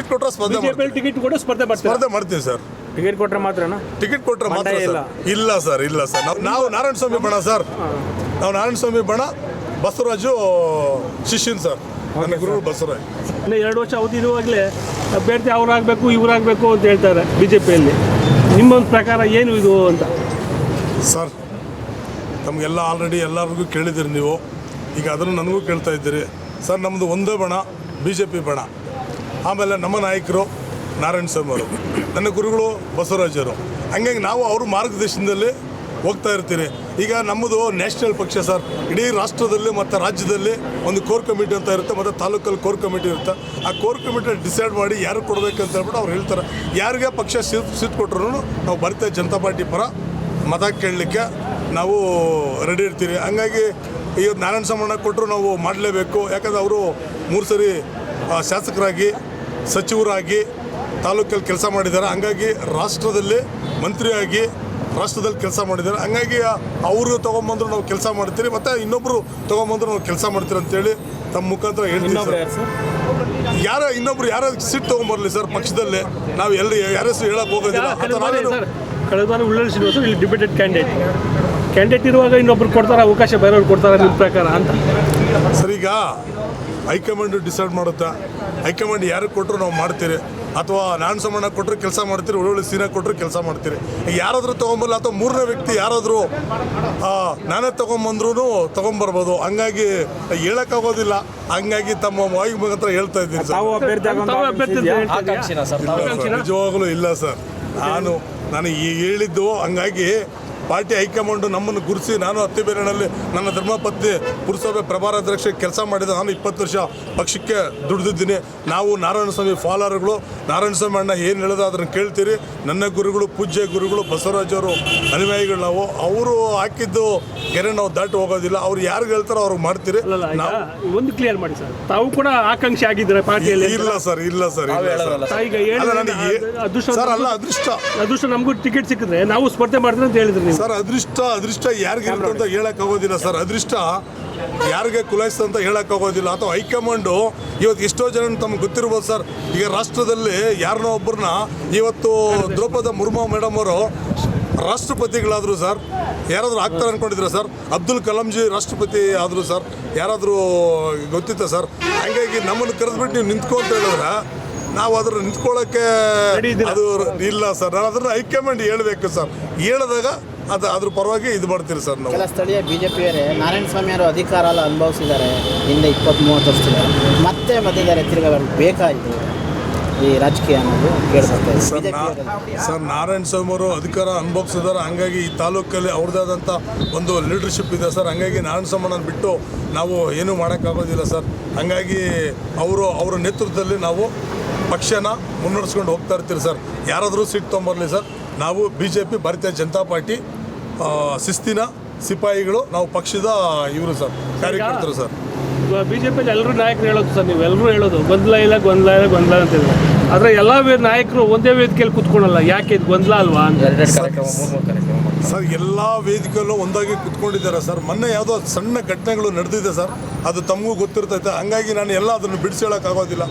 Seat ಕೊಟ್ಟರೆ ಸ್ಪರ್ಧೆ BJP ಮಾಡ್ತೀವಿ. ಟಿಕೆಟ್ ಕೂಡ ಸ್ಪರ್ಧೆ ಮಾಡ್ತಾರೆ? ಸ್ಪರ್ಧೆ ಮಾಡ್ತೀವಿ ಸರ್. ಟಿಕೆಟ್ ಕೊಟ್ಟರೆ ಮಾತ್ರನಾ? ಟಿಕೆಟ್ ಕೊಟ್ಟರೆ ಮಾತ್ರ ಬಂಡಾಯ ಸರ್. ಇಲ್ಲ. ಇಲ್ಲ ಸರ್ ಇಲ್ಲ ಸರ್. ನಾವು ನಾವು ನಾರಾಯಣ ಸ್ವಾಮಿ ಬಣ ಸರ್. ನಾವು ನಾರಾಯಣ ಸ್ವಾಮಿ ಬಣ ಬಸವರಾಜು ಶಿಷ್ಯನ್ ಸರ್. ನನ್ನ ಗುರುಗಳು ಬಸವರಾಜ್. ಇನ್ನು ಎರಡು ವರ್ಷ ಅವಧಿ ಇರುವಾಗಲೇ ಅಭ್ಯರ್ಥಿ ಅವರಾಗಬೇಕು ಇವರಾಗಬೇಕು ಅಂತ ಹೇಳ್ತಾರೆ ಬಿ ಜೆ ಪಿಯಲ್ಲಿ ನಿಮ್ಮ ಒಂದು ಪ್ರಕಾರ ಏನು ಇದು ಅಂತ? ಸರ್ ನಮಗೆಲ್ಲ ಆಲ್ರೆಡಿ ಎಲ್ಲರಿಗೂ ಕೇಳಿದ್ದೀರಿ ನೀವು. ಈಗ ಅದನ್ನು ನನಗೂ ಕೇಳ್ತಾ ಇದ್ದೀರಿ. ಸರ್ ನಮ್ಮದು ಒಂದೇ ಬಣ ಬಿ ಜೆ ಪಿ ಬಣ. ಆಮೇಲೆ ನಮ್ಮ ನಾಯಕರು ನಾರಾಯಣ ಸ್ವಾಮಿ ಅವರು, ನನ್ನ ಗುರುಗಳು ಬಸವರಾಜರು. ಹಂಗಾಗಿ ನಾವು ಅವ್ರ ಮಾರ್ಗದರ್ಶನದಲ್ಲಿ ಹೋಗ್ತಾ ಇರ್ತೀರಿ. ಈಗ ನಮ್ಮದು ನ್ಯಾಷನಲ್ ಪಕ್ಷ ಸರ್, ಇಡೀ ರಾಷ್ಟ್ರದಲ್ಲಿ ಮತ್ತು ರಾಜ್ಯದಲ್ಲಿ ಒಂದು ಕೋರ್ ಕಮಿಟಿ ಅಂತ ಇರುತ್ತೆ, ಮತ್ತು ತಾಲೂಕಲ್ಲಿ ಕೋರ್ ಕಮಿಟಿ ಇರುತ್ತೆ. ಆ ಕೋರ್ ಕಮಿಟಿ ಡಿಸೈಡ್ ಮಾಡಿ ಯಾರು ಕೊಡಬೇಕಂತ ಹೇಳ್ಬಿಟ್ಟು ಅವ್ರು ಹೇಳ್ತಾರೆ. ಯಾರಿಗೆ ಪಕ್ಷ ಸೀಟ್ ಸೀಟ್ ಕೊಟ್ಟರು ನಾವು ಭಾರತೀಯ ಜನತಾ ಪಾರ್ಟಿ ಪರ ಮತ ಕೇಳಲಿಕ್ಕೆ ನಾವು ರೆಡಿ ಇರ್ತೀವಿ ಹಂಗಾಗಿ ಇವತ್ತು ನಾರಾಯಣ ಸಮಣ್ಣ ಕೊಟ್ಟರು ನಾವು ಮಾಡಲೇಬೇಕು. ಯಾಕಂದ್ರೆ ಅವರು ಮೂರು ಸರಿ ಶಾಸಕರಾಗಿ ಸಚಿವರಾಗಿ ತಾಲೂಕಲ್ಲಿ ಕೆಲಸ ಮಾಡಿದ್ದಾರೆ. ಹಂಗಾಗಿ ರಾಷ್ಟ್ರದಲ್ಲಿ ಮಂತ್ರಿಯಾಗಿ ರಾಷ್ಟ್ರದಲ್ಲಿ ಕೆಲಸ ಮಾಡಿದ್ದಾರೆ. ಹಂಗಾಗಿ ಅವರು ತೊಗೊಂಬಂದ್ರು ನಾವು ಕೆಲಸ ಮಾಡ್ತೀರಿ ಮತ್ತು ಇನ್ನೊಬ್ಬರು ತೊಗೊಂಬಂದ್ರು ನಾವು ಕೆಲಸ ಮಾಡ್ತೀರಿ ಅಂತೇಳಿ ತಮ್ಮ ಮುಖಾಂತರ ಹೇಳ್ತೀವಿ ಯಾರು ಇನ್ನೊಬ್ರು ಯಾರ ಸೀಟ್ ತೊಗೊಂಬರ್ಲಿ ಸರ್ ಪಕ್ಷದಲ್ಲಿ? ನಾವು ಎಲ್ಲಿ ಯಾರ ಹೆಸರು ಹೇಳಕ್ ಹೋಗೋದಿಲ್ಲ. ಕಳೆದ ಶ್ರೀನಿವಾಸ ಇಲ್ಲಿ ಡಿಬೇಟೆಡ್ ಕ್ಯಾಂಡಿಡೇಟ್. ಕ್ಯಾಂಡಿಡೇಟ್ ಇರುವಾಗ ಇನ್ನೊಬ್ರು ಕೊಡ್ತಾರೆ ಅವಕಾಶ ಬೇರೆಯವ್ರು ಕೊಡ್ತಾರೆ ನಿಮ್ಮ ಪ್ರಕಾರ ಅಂತ. ಸರ್ ಈಗ ಹೈಕಮಾಂಡ್ ಡಿಸೈಡ್ ಮಾಡುತ್ತಾ? ಹೈಕಮಾಂಡ್ ಯಾರಿಗೆ ಕೊಟ್ಟರು ನಾವು ಮಾಡ್ತೀರಿ? ಅಥವಾ ನಾನು ಸಮಣ್ಣ ಕೊಟ್ಟರು ಕೆಲಸ ಮಾಡ್ತೀರಿ ಒಳ್ಳೊಳ್ಳೆ ಸೀನ ಕೊಟ್ಟರು ಕೆಲಸ ಮಾಡ್ತೀರಿ? ಯಾರಾದರೂ ತೊಗೊಂಬಲ್ಲ ಅಥವಾ ಮೂರನೇ ವ್ಯಕ್ತಿ ಯಾರಾದರೂ ಆ, ನಾನೇ ತೊಗೊಂಬಂದ್ರೂ ತೊಗೊಂಬರ್ಬೋದು. ಹಂಗಾಗಿ ಹೇಳೋಕ್ಕಾಗೋದಿಲ್ಲ. ಹಂಗಾಗಿ ತಮ್ಮ ವಾಯು ಮುಖಾಂತರ ಹೇಳ್ತಾ ಇದ್ದೀನಿ ಸರ್, ನಿಜವಾಗಲೂ ಇಲ್ಲ ಸರ್. ನಾನು ನಾನು ಈ ಹೇಳಿದ್ದು ಹಂಗಾಗಿ ಪಾರ್ಟಿ ಹೈಕಮಾಂಡ್ ನಮ್ಮನ್ನು ಗುರುಸಿ ನಾನು ಹತ್ತಿಬೇರಿನಲ್ಲಿ ನನ್ನ ಧರ್ಮಪತ್ನಿ ಪುರಸಭೆ ಪ್ರಭಾರ ಅಧ್ಯಕ್ಷ ಕೆಲಸ ಮಾಡಿದ ನಾನು ಇಪ್ಪತ್ತು ವರ್ಷ ಪಕ್ಷಕ್ಕೆ ದುಡಿದಿದ್ದೀನಿ. ನಾವು ನಾರಾಯಣ ಸ್ವಾಮಿ ಫಾಲೋವರ್ಗಳು ನಾರಾಯಣ ಸ್ವಾಮಿ ಅಣ್ಣ ಏನು ಹೇಳೋದು ಅದನ್ನು ಕೇಳ್ತೀರಿ. ನನ್ನ ಗುರುಗಳು ಪೂಜ್ಯ ಗುರುಗಳು ಬಸವರಾಜ್ ಅವರು ಅನುಯಾಯಿಗಳು ನಾವು ಅವರು ಹಾಕಿದ್ದು ಗೆರೆ ನಾವು ದಾಟಿ ಹೋಗೋದಿಲ್ಲ. ಅವ್ರು ಯಾರು ಹೇಳ್ತಾರೋ ಅವ್ರಿಗೆ ಮಾಡ್ತೀರಿ. ನಾವು ಒಂದು ಕ್ಲಿಯರ್ ಮಾಡಿ ಸರ್. ತಾವು ಕೂಡ ಆಕಾಂಕ್ಷೆ ಆಗಿದ್ರೆ ಪಾರ್ಟಿಯಲ್ಲಿ ಇಲ್ಲ ಸರ್ ಇಲ್ಲ ಸರ್ ಈಗ ಅಲ್ಲ ನನಗೆ ಅದೃಷ್ಟ ಸರ್ ಅಲ್ಲ ಅದೃಷ್ಟ. ಅದೃಷ್ಟ ನಮಗೂ ಟಿಕೆಟ್ ಸಿಕ್ಕಿದ್ರೆ ನಾವು ಸ್ಪರ್ಧೆ ಮಾಡ್ತೀವಿ ಅಂತ ಹೇಳಿದ್ರು ನೀವು. ಸರ್ ಅದೃಷ್ಟ ಅದೃಷ್ಟ ಯಾರಿಗಿರುತ್ತೆ ಅಂತ ಹೇಳಕ್ ಆಗೋದಿಲ್ಲ ಸರ್ ಅದೃಷ್ಟ ಯಾರಿಗೆ ಕುಲಾಯಿಸ್ತ ಅಂತ ಹೇಳಕ್ ಆಗೋದಿಲ್ಲ. ಅಥವಾ ಹೈಕಮಾಂಡು ಇವತ್ತು ಎಷ್ಟೋ ಜನ ತಮ್ಗೆ ಗೊತ್ತಿರ್ಬೋದು ಸರ್ ಈಗ ರಾಷ್ಟ್ರದಲ್ಲಿ ಯಾರನ್ನೋ ಒಬ್ಬರನ್ನ ಇವತ್ತು ದ್ರೌಪದ ಮುರ್ಮು ಮೇಡಮ್ ಅವರು ರಾಷ್ಟ್ರಪತಿಗಳಾದರು ಸರ್ ಯಾರಾದರೂ ಆಗ್ತಾರೆ ಅನ್ಕೊಂಡಿದ್ರ ಸರ್? ಅಬ್ದುಲ್ ಕಲಾಂಜಿ ರಾಷ್ಟ್ರಪತಿ ಆದರು ಸರ್ ಯಾರಾದರೂ ಗೊತ್ತಿತ್ತ ಸರ್? ಹಂಗಾಗಿ ನಮ್ಮನ್ನು ಕರೆದ್ಬಿಟ್ಟು ನೀವು ನಿಂತ್ಕೊ ಅಂತ ಹೇಳಿದ್ರೆ ನಾವು ಅದ್ರ ನಿಂತ್ಕೊಳ್ಳೋಕ್ಕೆ? ಅದು ಇಲ್ಲ ಸರ್ ನಾನು ಅದನ್ನು ಹೈಕಮಾಂಡ್ ಹೇಳಬೇಕು ಸರ್. ಹೇಳಿದಾಗ ಅದು ಅದ್ರ ಪರವಾಗಿ ಇದು ಮಾಡ್ತೀರಿ ಸರ್ ನಾವು. ಕೆಲ ಸ್ಥಳೀಯ ಬಿಜೆಪಿಯವರೇ ನಾರಾಯಣ ಸ್ವಾಮಿ ಅವರು ಅಧಿಕಾರ ಎಲ್ಲ ಅನುಭವಿಸಿದ್ದಾರೆ. ಹಿಂದೆ ಇಪ್ಪತ್ತ್ ಮೂವತ್ತು ವರ್ಷದಿಂದ. ಮತ್ತೆ ಬಂದಿದ್ದಾರೆ ತಿರ್ಗಾ ಅವ್ರಿಗೆ ಬೇಕಾಯಿತು ಈ ರಾಜಕೀಯ ಅನ್ನೋದು ಕೇಳಿಸುತ್ತೆ ಸರ್ ನಾ ಬಿಜೆಪಿ ಸರ್ ನಾರಾಯಣ ಸ್ವಾಮಿ ಅವರು ಅಧಿಕಾರ ಅನುಭವಿಸಿದ್ದಾರೆ. ಹಂಗಾಗಿ ಈ ತಾಲೂಕಲ್ಲಿ ಅವ್ರದ್ದಾದಂಥ ಒಂದು ಲೀಡರ್ಶಿಪ್ ಇದೆ ಸರ್. ಹಂಗಾಗಿ ನಾರಾಯಣ ಸ್ವಾಮಿ ಬಿಟ್ಟು ನಾವು ಏನೂ ಮಾಡೋಕ್ಕಾಗೋದಿಲ್ಲ ಸರ್. ಹಂಗಾಗಿ ಅವರು ಅವರ ನೇತೃತ್ವದಲ್ಲಿ ನಾವು ಪಕ್ಷನ ಮುನ್ನಡೆಸ್ಕೊಂಡು ಹೋಗ್ತಾ ಇರ್ತೀರಿ ಸರ್. ಯಾರಾದರೂ ಸೀಟ್ ತೊಗೊಂಬರಲಿ ಸರ್. ನಾವು B J P Bharatiya Janata party ಶಿಸ್ತಿನ ಸಿಪಾಯಿಗಳು ನಾವು ಪಕ್ಷದ ಇವರು ಸರ್ ಕಾರ್ಯಕರ್ತರು ಸರ್. ಬಿಜೆಪಿಯಲ್ಲಿ ಎಲ್ಲರೂ ನಾಯಕರು ಹೇಳೋದು ಸರ್ ನೀವು ಎಲ್ಲರೂ ಹೇಳೋದು ಗೊಂದಲ ಇಲ್ಲ ಗೊಂದಲ ಇಲ್ಲ ಗೊಂದಲ ಅಂತ ಹೇಳಿ. ಆದರೆ ಎಲ್ಲ ನಾಯಕರು ಒಂದೇ ವೇದಿಕೆಯಲ್ಲಿ ಕೂತ್ಕೊಳ್ಳಲ್ಲ ಯಾಕೆ ಇದು ಗೊಂದಲ ಅಲ್ವಾ ಸರ್, ಎಲ್ಲ ವೇದಿಕೆಯಲ್ಲೂ ಒಂದಾಗಿ ಕುತ್ಕೊಂಡಿದ್ದಾರೆ ಸರ್. ಮೊನ್ನೆ ಯಾವುದೋ ಸಣ್ಣ ಘಟನೆಗಳು ನಡೆದಿದೆ ಸರ್. ಅದು ತಮಗೂ ಗೊತ್ತಿರ್ತೈತೆ. ಹಂಗಾಗಿ ನಾನು ಎಲ್ಲ ಅದನ್ನು ಬಿಡಿಸಿ ಹೇಳೋಕ್ಕಾಗೋದಿಲ್ಲ.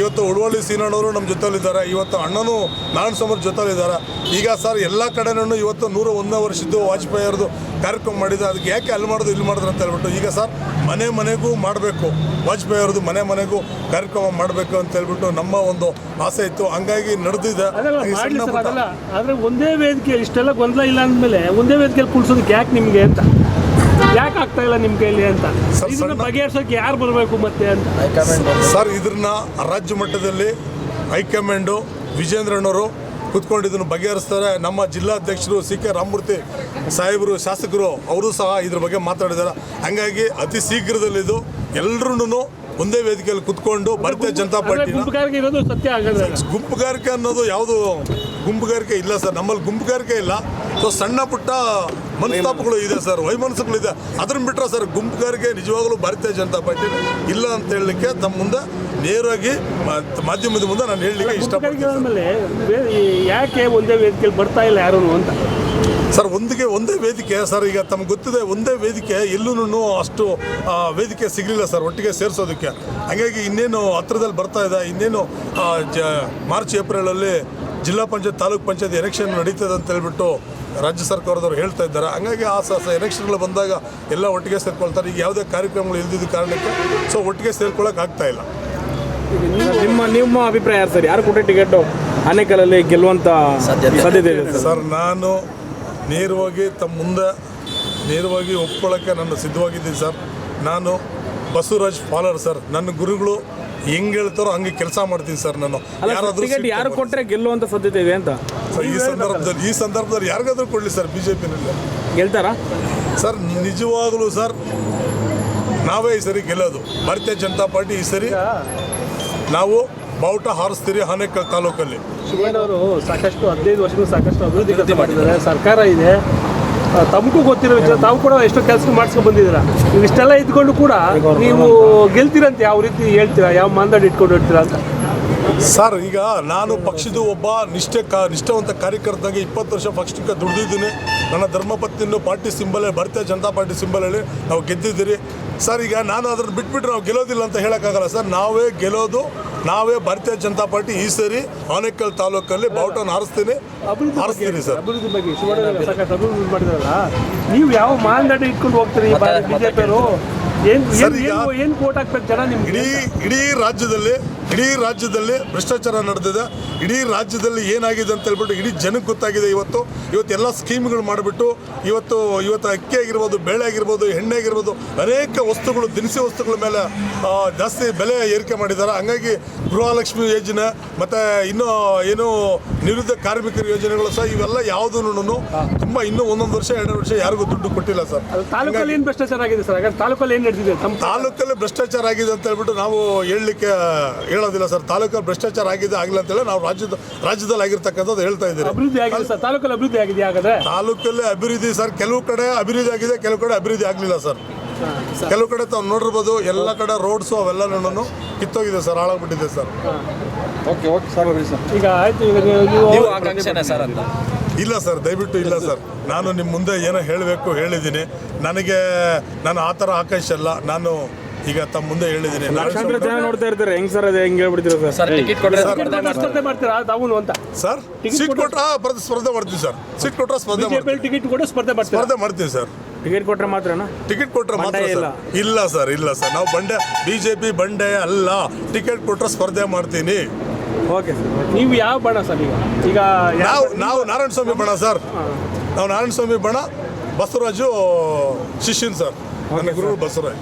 ಇವತ್ತು ಉಳುವಳ್ಳಿ ಸೀನಣ್ಣವರು ನಮ್ಮ ಜೊತೆಯಲ್ಲಿದ್ದಾರೆ. ಇವತ್ತು ಅಣ್ಣನೂ ನಾರಾಯಣ ಸ್ವಾಮಿ ಜೊತೆಲಿದ್ದಾರೆ ಈಗ ಸರ್, ಎಲ್ಲ ಕಡೆನೂ ಇವತ್ತು ನೂರ ಒಂದನೇ ವರ್ಷದ್ದು ವಾಜಪೇಯಿ ಅವ್ರದ್ದು ಕಾರ್ಯಕ್ರಮ ಮಾಡಿದ್ದು ಅದಕ್ಕೆ ಯಾಕೆ ಅಲ್ಲಿ ಮಾಡೋದು ಇಲ್ಲಿ ಮಾಡಿದ್ರು ಅಂತ ಹೇಳ್ಬಿಟ್ಟು ಈಗ ಸರ್ ಮನೆ ಮನೆಗೂ ಮಾಡಬೇಕು. ವಾಜಪೇಯಿ ಅವ್ರದ್ದು ಮನೆ ಮನೆಗೂ ಕಾರ್ಯಕ್ರಮ ಮಾಡಬೇಕು ಅಂತ ಹೇಳ್ಬಿಟ್ಟು ನಮ್ಮ ಒಂದು ಆಸೆ ಇತ್ತು. ಹಂಗಾಗಿ ನಡೆದಿದೆ. ಆದರೆ ಒಂದೇ ವೇದಿಕೆ ಇಷ್ಟೆಲ್ಲ ಗೊಂದಲ ಇಲ್ಲ ಅಂದಮೇಲೆ ಒಂದೇ ವೇದಿಕೆಯಲ್ಲಿ ಕುಳ್ಸೋದಕ್ಕೆ ಯಾಕೆ ನಿಮಗೆ ಅಂತ? ಯಾಕೆ ಆಗ್ತಾ ಇಲ್ಲ ನಿಮ್ಮ ಕೈಲಿ ಅಂತ? ಬಗೆಹರಿಸೋಕೆ ಯಾರು ಬರಬೇಕು ಮತ್ತೆ ಅಂತ? ಸರ್ ಇದನ್ನ ರಾಜ್ಯ ಮಟ್ಟದಲ್ಲಿ ಹೈಕಮಾಂಡು ವಿಜೇಂದ್ರಣ್ಣವರು ಕುತ್ಕೊಂಡು ಇದನ್ನು ಬಗೆಹರಿಸ್ತಾರೆ. ನಮ್ಮ ಜಿಲ್ಲಾಧ್ಯಕ್ಷರು ಸಿ ಕೆ ರಾಮಮೂರ್ತಿ ಸಾಹೇಬರು ಶಾಸಕರು ಅವರು ಸಹ ಇದ್ರ ಬಗ್ಗೆ ಮಾತಾಡಿದ್ದಾರೆ. ಹಾಗಾಗಿ ಅತಿ ಶೀಘ್ರದಲ್ಲಿ ಇದು ಎಲ್ಲರೂ ಒಂದೇ ವೇದಿಕೆಯಲ್ಲಿ ಕುತ್ಕೊಂಡು ಭಾರತೀಯ ಜನತಾ ಪಾರ್ಟಿ ಗುಂಪುಗಾರಿಕೆ ಅನ್ನೋದು ಯಾವುದು ಗುಂಪುಗಾರಿಕೆ ಇಲ್ಲ ಸರ್. ನಮ್ಮಲ್ಲಿ ಗುಂಪುಗಾರಿಕೆ ಇಲ್ಲ. ಸೊ ಸಣ್ಣ ಪುಟ್ಟ ಮನಸ್ತಾಪಗಳು ಇದೆ ಸರ್. ವೈಮನಸ್ಸುಗಳು ಇದೆ. ಅದನ್ನ ಬಿಟ್ಟರೆ ಸರ್ ಗುಂಪುಗಾರಿಕೆ ನಿಜವಾಗಲೂ ಭಾರತೀಯ ಜನತಾ ಪಾರ್ಟಿ ಇಲ್ಲ ಅಂತ ಹೇಳಲಿಕ್ಕೆ ತಮ್ಮ ಮುಂದೆ ನೇರವಾಗಿ ಮಾಧ್ಯಮದ ಮುಂದೆ ನಾನು ಹೇಳಲಿಕ್ಕೆ ಇಷ್ಟಪಡ್ತೀನಿ ಯಾಕೆ ಒಂದೇ ವೇದಿಕೆಯಲ್ಲಿ ಬರ್ತಾ ಇಲ್ಲ ಯಾರು ಅಂತ? ಸರ್ ಒಂದಿಗೆ ಒಂದೇ ವೇದಿಕೆ ಸರ್. ಈಗ ತಮ್ಗೆ ಗೊತ್ತಿದೆ ಒಂದೇ ವೇದಿಕೆ ಎಲ್ಲೂ ಅಷ್ಟು ವೇದಿಕೆ ಸಿಗಲಿಲ್ಲ ಸರ್. ಒಟ್ಟಿಗೆ ಸೇರಿಸೋದಕ್ಕೆ. ಹಾಗಾಗಿ ಇನ್ನೇನು ಹತ್ರದಲ್ಲಿ ಬರ್ತಾ ಇದೆ. ಇನ್ನೇನು ಮಾರ್ಚ್ ಏಪ್ರಿಲಲ್ಲಿ ಜಿಲ್ಲಾ ಪಂಚಾಯತ್ ತಾಲೂಕ್ ಪಂಚಾಯತ್ ಎಲೆಕ್ಷನ್ ನಡೀತದೆ ಅಂತ ಹೇಳ್ಬಿಟ್ಟು ರಾಜ್ಯ ಸರ್ಕಾರದವ್ರು ಹೇಳ್ತಾ ಇದ್ದಾರೆ. ಹಂಗಾಗಿ ಆ ಸಹ ಎಲೆಕ್ಷನ್ಗಳು ಬಂದಾಗ ಎಲ್ಲ ಒಟ್ಟಿಗೆ ಸೇರ್ಕೊಳ್ತಾರೆ. ಈಗ ಯಾವುದೇ ಕಾರ್ಯಕ್ರಮಗಳು ಇಲ್ದಿದ್ದ ಕಾರಣಕ್ಕೆ ಸೊ ಒಟ್ಟಿಗೆ ಸೇರ್ಕೊಳ್ಳೋಕೆ ಆಗ್ತಾ ಇಲ್ಲ. ನಿಮ್ಮ ನಿಮ್ಮ ಅಭಿಪ್ರಾಯ ಯಾರು ಸರ್? ಯಾರು ಕೊಟ್ಟ ಟಿಕೆಟ್ ಆನೇಕಲಲ್ಲಿ ಗೆಲ್ಲುವಂತ ಸಾಧ್ಯತೆ ಇದೆ. ಸರ್. ಸರ್ ನಾನು ನೇರವಾಗಿ ತಮ್ಮ ಮುಂದೆ ನೇರವಾಗಿ ಒಪ್ಕೊಳ್ಳೋಕ್ಕೆ ನಾನು ಸಿದ್ಧವಾಗಿದ್ದೀನಿ ಸರ್. ನಾನು ಬಸವರಾಜ್ ಫಾಲರ್ ಸರ್. ನನ್ನ ಗುರುಗಳು ಹೆಂಗೆ ಹೇಳ್ತಾರೋ ಹಂಗೆ ಕೆಲಸ ಮಾಡ್ತೀನಿ ಸರ್ ನಾನು. ಅಲ್ಲ ಯಾರಾದ್ರೂ ಟಿಕೆಟ್ ಯಾರು. ಕೊಟ್ಟರೆ ಗೆಲ್ಲುವಂತ ಸಾಧ್ಯತೆ ಇದೆ ಅಂತ? ಈ ಸಂದರ್ಭದಲ್ಲಿ ಈ ಸಂದರ್ಭದಲ್ಲಿ ಯಾರಿಗಾದ್ರೂ ಕೊಡಲಿ ಸರ್ ಬಿ ಜೆ ಪಿನಲ್ಲಿ ಗೆಲ್ತಾರಾ? ಸರ್ ನಿಜವಾಗಲೂ ಸರ್ ನಾವೇ ಈ ಸರಿ ಗೆಲ್ಲೋದು. ಭಾರತೀಯ ಜನತಾ ಪಾರ್ಟಿ ಈ ಸರಿ ನಾವು ಬಾವುಟ ಹಾರಿಸ್ತೀರಿ ಹಾನೇಕಲ್ ತಾಲೂಕಲ್ಲಿ. ಸಾಕಷ್ಟು ಹದಿನೈದು ವರ್ಷಗಳು ಸಾಕಷ್ಟು ಅಭಿವೃದ್ಧಿ ಮಾಡಿದ್ದಾರೆ. ಸರ್ಕಾರ ಇದೆ. ತಮಗೂ ಗೊತ್ತಿರೋ ವಿಚಾರ ತಾವು ಕೂಡ ಎಷ್ಟೋ ಕೆಲಸ ಮಾಡಿಸ್ಕೊಂಡು ಬಂದಿದ್ದೀರಾ? ನೀವು ಇಷ್ಟೆಲ್ಲ ಇದ್ಕೊಂಡು ಕೂಡ ನೀವು ಗೆಲ್ತೀರಂತ ಯಾವ ರೀತಿ ಹೇಳ್ತೀರಾ ಯಾವ ಮಾನದಂಡ ಇಟ್ಕೊಂಡು ಹೇಳ್ತೀರಾ ಅಂತ? ಸರ್ ಈಗ ನಾನು ಪಕ್ಷದ ಒಬ್ಬ ನಿಷ್ಠೆ ಕಾ ನಿಷ್ಠಾವಂತ ಕಾರ್ಯಕರ್ತನಾಗಿ ಇಪ್ಪತ್ತು ವರ್ಷ ಪಕ್ಷಕ್ಕೆ ದುಡಿದಿದ್ದೀನಿ. ನನ್ನ ಧರ್ಮಪತ್ನಿಯನ್ನು ಪಾರ್ಟಿ ಸಿಂಬಲ್ ಭಾರತೀಯ ಜನತಾ ಪಾರ್ಟಿ ಸಿಂಬಲ್ ಹೇಳಿ ನಾವು ಗೆದ್ದಿದ್ದೀರಿ. ಸರ್ ಈಗ ನಾನು ಅದನ್ನು ಬಿಟ್ಬಿಟ್ರೆ ನಾವು ಗೆಲ್ಲೋದಿಲ್ಲ ಅಂತ ಹೇಳೋಕ್ಕಾಗಲ್ಲ ಸರ್. ನಾವೇ ಗೆಲ್ಲೋದು ನಾವೇ ಭಾರತೀಯ ಜನತಾ ಪಾರ್ಟಿ ಈ ಸರಿ ಆನೇಕಲ್ ತಾಲೂಕಲ್ಲಿ ಬಾವುಟವನ್ನು ಹಾರಿಸ್ತೀನಿ. ಹಾರಿಸ್ತೀನಿ ಸರ್. ನೀವು ಯಾವ ಮಾನದಂಡ ಇಟ್ಕೊಂಡು ಹೋಗ್ತೀರಿ ಬಿಜೆಪಿಯವರು? ನಿಮ್ಗೆ? ಇಡೀ ಇಡೀ ರಾಜ್ಯದಲ್ಲಿ ಇಡೀ ರಾಜ್ಯದಲ್ಲಿ ಭ್ರಷ್ಟಾಚಾರ ನಡೆದಿದೆ. ಇಡೀ ರಾಜ್ಯದಲ್ಲಿ ಏನಾಗಿದೆ ಅಂತ ಹೇಳ್ಬಿಟ್ಟು ಇಡೀ ಜನಕ್ಕೆ ಗೊತ್ತಾಗಿದೆ ಇವತ್ತು. ಇವತ್ತು ಎಲ್ಲ ಸ್ಕೀಮ್ಗಳು ಮಾಡಿಬಿಟ್ಟು ಇವತ್ತು ಇವತ್ತು ಅಕ್ಕಿ ಆಗಿರ್ಬೋದು ಬೇಳೆ ಆಗಿರ್ಬೋದು ಎಣ್ಣೆ ಆಗಿರ್ಬೋದು ಅನೇಕ ವಸ್ತುಗಳು ದಿನಸಿ ವಸ್ತುಗಳ ಮೇಲೆ ಜಾಸ್ತಿ ಬೆಲೆ ಏರಿಕೆ ಮಾಡಿದ್ದಾರೆ. ಹಂಗಾಗಿ ಗೃಹಲಕ್ಷ್ಮಿ ಯೋಜನೆ ಮತ್ತು ಇನ್ನೂ ಏನು ನಿವೃತ್ತ ಕಾರ್ಮಿಕರ ಯೋಜನೆಗಳು ಸಹ ಇವೆಲ್ಲ ಯಾವುದನ್ನು ತುಂಬ ಇನ್ನೂ ಒಂದೊಂದು ವರ್ಷ ಎರಡು ವರ್ಷ ಯಾರಿಗೂ ದುಡ್ಡು ಕೊಟ್ಟಿಲ್ಲ ಸರ್. ತಾಲೂಕಲ್ಲಿ ಏನು ಭ್ರಷ್ಟಾಚಾರ ಆಗಿದೆ ಸರ್? ಹಾಗಾದ್ರೆ ತಾಲೂಕಲ್ಲಿ ಏನು ನಡೆದಿದೆ? ತಾಲೂಕಲ್ಲಿ ಭ್ರಷ್ಟಾಚಾರ ಆಗಿದೆ ಅಂತ ಹೇಳ್ಬಿಟ್ಟು ನಾವು ಹೇಳಲಿಕ್ಕೆ ಹೇಳೋದಿಲ್ಲ ಸರ್. ತಾಲೂಕಲ್ಲಿ ಭ್ರಷ್ಟಾಚಾರ ಆಗಿದೆ ಆಗಿಲ್ಲ ಅಂತ ಹೇಳಿ ನಾವು ರಾಜ್ಯದ ರಾಜ್ಯದಲ್ಲಿ ಆಗಿರ್ತಕ್ಕಂಥದ್ದು ಹೇಳ್ತಾ ಇದ್ದೀರಿ. ಅಭಿವೃದ್ಧಿ ಆಗಿದೆ ಸರ್. ತಾಲೂಕಲ್ಲಿ ಅಭಿವೃದ್ಧಿ ಆಗಿದೆ ಹಾಗಾದ್ರೆ? ತಾಲೂಕಲ್ಲಿ ಅಭಿವೃದ್ಧಿ ಸರ್. ಕೆಲವು ಕಡೆ ಅಭಿವೃದ್ಧಿ ಆಗಿದೆ ಕೆಲವು ಕಡೆ ಅಭಿವೃದ್ಧಿ ಆಗಲಿಲ್ಲ ಸರ್. ಕೆಲವು ಕಡೆ ತಾವು ನೋಡಿರ್ಬೋದು ಎಲ್ಲ ಕಡೆ ರೋಡ್ಸು ಅವೆಲ್ಲನೂ ಕಿತ್ತೋಗಿದೆ sir ಹಾಳಾಗ್ಬಿಟ್ಟಿದೆ sir. Okay okay sir sir. ಈಗ ಆಯ್ತು ಈಗ ನೀವು ನೀವು ಆಕಾಂಕ್ಷೆನ ಸರ್ ಅಂತ? ಇಲ್ಲ ಸರ್ ದಯವಿಟ್ಟು ಇಲ್ಲ ಸರ್. ನಾನು ನಿಮ್ಮ ಮುಂದೆ ಏನೋ ಹೇಳಬೇಕು ಹೇಳಿದ್ದೀನಿ. ನನಗೆ ನಾನು ಆ ಥರ ಆಕಾಶ ಅಲ್ಲ. ನಾನು ಈಗ ತಮ್ಮ ಮುಂದೆ ಹೇಳಿದ್ದೀನಿ. ಲಕ್ಷಾಂತರ ಜನ ನೋಡ್ತಾ ಇರ್ತಾರೆ. ಹೆಂಗ್ ಸರ್ ಅದೇ? ಹೆಂಗ್ ಹೇಳ್ಬಿಡ್ತೀರಾ ಸರ್? ಸರ್ ಟಿಕೆಟ್ ಕೊಟ್ಟರೆ ಸ್ಪರ್ಧೆ ಮಾಡ್ತೀರಾ. ತಾವು ಅಂತ. ಸರ್ ಸೀಟ್ ಕೊಟ್ರ ಸ್ಪರ್ಧೆ ಮಾಡ್ತೀವಿ ಸರ್. ಸೀಟ್ ಕೊಟ್ರ ಸ್ಪರ್ಧೆ ಮಾಡ್ತೀವಿ. ಬಿಜೆಪಿ ಟಿಕೆಟ್ ಕೂಡ ಸ್ಪರ್ಧೆ ಮಾಡ್ತೀವಿ ಸ್ಪರ್ಧೆ ಮಾಡ್ತೀವಿ ಸರ್. ಟಿಕೆಟ್ ಕೊಟ್ರೆ ಮಾತ್ರನಾ? ಟಿಕೆಟ್ ಕೊಟ್ರೆ ಮಾತ್ರ ಇಲ್ಲ. ಇಲ್ಲ ಸರ್ ಇಲ್ಲ ಸರ್. ನಾವು ಬಂಡೆ ಬಿಜೆಪಿ ಬಂಡೆ ಅಲ್ಲ. ಟಿಕೆಟ್ ಕೊಟ್ಟರೆ ಸ್ಪರ್ಧೆ ಮಾಡ್ತೀನಿ. Okay sir. ನೀವು ಯಾವ ಬಣ ಸರ್ ಈಗ? ಈಗ ಯಾವ- ನಾವು ನಾವು ನಾರಾಯಣ ಸ್ವಾಮಿ ಬಣ ಸರ್. ನಾವು ನಾರಾಯಣ ಸ್ವಾಮಿ ಬಣ ಬಸವರಾಜು ಶಿಷ್ಯನ್ ಸರ್. ನನ್ನ ಗುರು ಬಸವರಾಜ್.